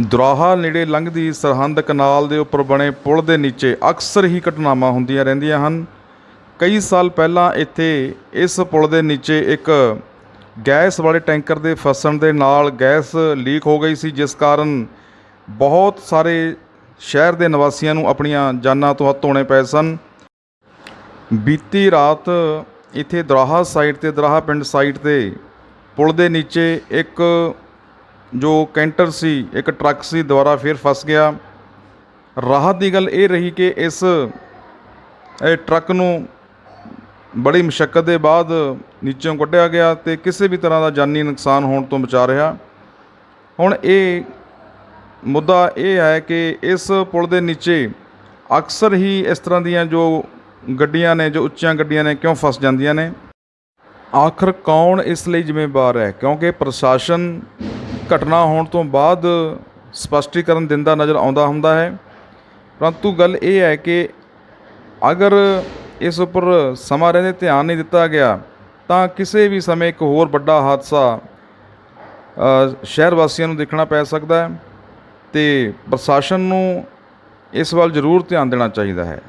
ਦੁਰਾਹਾ ਨੇੜੇ ਲੰਘਦੀ ਸਰਹੰਦ ਕਨਾਲ ਦੇ ਉੱਪਰ ਬਣੇ ਪੁਲ ਦੇ ਨੀਚੇ ਅਕਸਰ ਹੀ ਘਟਨਾਵਾਂ ਹੁੰਦੀਆਂ ਰਹਿੰਦੀਆਂ ਹਨ। ਕਈ ਸਾਲ ਪਹਿਲਾਂ ਇੱਥੇ ਇਸ ਪੁਲ ਦੇ ਨੀਚੇ ਇੱਕ ਗੈਸ ਵਾਲੇ ਟੈਂਕਰ ਦੇ ਫਸਣ ਦੇ ਨਾਲ ਗੈਸ ਲੀਕ ਹੋ ਗਈ ਸੀ, ਜਿਸ ਕਾਰਨ ਬਹੁਤ ਸਾਰੇ ਸ਼ਹਿਰ ਦੇ ਨਿਵਾਸੀਆਂ ਨੂੰ ਆਪਣੀਆਂ ਜਾਨਾਂ ਤੋਂ ਹੱਥ ਧੋਣੇ ਪਏ ਸਨ। ਬੀਤੀ ਰਾਤ ਇੱਥੇ ਦਰਾਹਾ ਸਾਈਡ ਤੇ, ਦਰਾਹਾ ਪਿੰਡ ਸਾਈਡ ਤੇ ਪੁਲ ਦੇ ਨੀਚੇ ਇੱਕ ਜੋ ਕੈਂਟਰ ਸੀ, ਇੱਕ ਟਰੱਕ ਸੀ, ਦੁਬਾਰਾ ਫਿਰ ਫਸ ਗਿਆ। ਰਾਹਤ ਦੀ ਗੱਲ ਇਹ ਰਹੀ ਕਿ ਇਸ, ਇਹ ਟਰੱਕ ਨੂੰ ਬੜੀ ਮੁਸ਼ਕਲ ਦੇ ਬਾਅਦ ਨੀਚੋਂ ਕੱਢਿਆ ਗਿਆ ਤੇ ਕਿਸੇ ਵੀ ਤਰ੍ਹਾਂ ਦਾ ਜਾਨੀ ਨੁਕਸਾਨ ਹੋਣ ਤੋਂ ਬਚਾ ਰਿਹਾ। ਹੁਣ ਇਹ ਮੁੱਦਾ ਇਹ ਹੈ ਕਿ ਇਸ ਪੁਲ ਦੇ ਨੀਚੇ ਅਕਸਰ ਹੀ ਇਸ ਤਰ੍ਹਾਂ ਦੀਆਂ ਜੋ ਗੱਡੀਆਂ ਨੇ, ਜੋ ਉੱਚੀਆਂ ਗੱਡੀਆਂ ਨੇ, ਕਿਉਂ ਫਸ ਜਾਂਦੀਆਂ ਨੇ? ਆਖਰ ਕੌਣ ਇਸ ਲਈ ਜ਼ਿੰਮੇਵਾਰ ਹੈ? ਕਿਉਂਕਿ ਪ੍ਰਸ਼ਾਸਨ ਘਟਨਾ ਹੋਣ ਤੋਂ ਬਾਅਦ ਸਪਸ਼ਟੀਕਰਨ ਦਿੰਦਾ ਨਜ਼ਰ ਆਉਂਦਾ ਹੁੰਦਾ ਹੈ। ਪਰੰਤੂ ਗੱਲ ਇਹ ਹੈ ਕਿ ਅਗਰ ਇਸ ਉੱਪਰ ਸਮਾਂ ਰਹਿੰਦੇ ਧਿਆਨ ਨਹੀਂ ਦਿੱਤਾ ਗਿਆ, ਤਾਂ ਕਿਸੇ ਵੀ ਸਮੇਂ ਇੱਕ ਹੋਰ ਵੱਡਾ ਹਾਦਸਾ ਸ਼ਹਿਰ ਵਾਸੀਆਂ ਨੂੰ ਦੇਖਣਾ ਪੈ ਸਕਦਾ ਹੈ ਤੇ ਪ੍ਰਸ਼ਾਸਨ ਨੂੰ ਇਸ ਵੱਲ ਜ਼ਰੂਰ ਧਿਆਨ ਦੇਣਾ ਚਾਹੀਦਾ ਹੈ।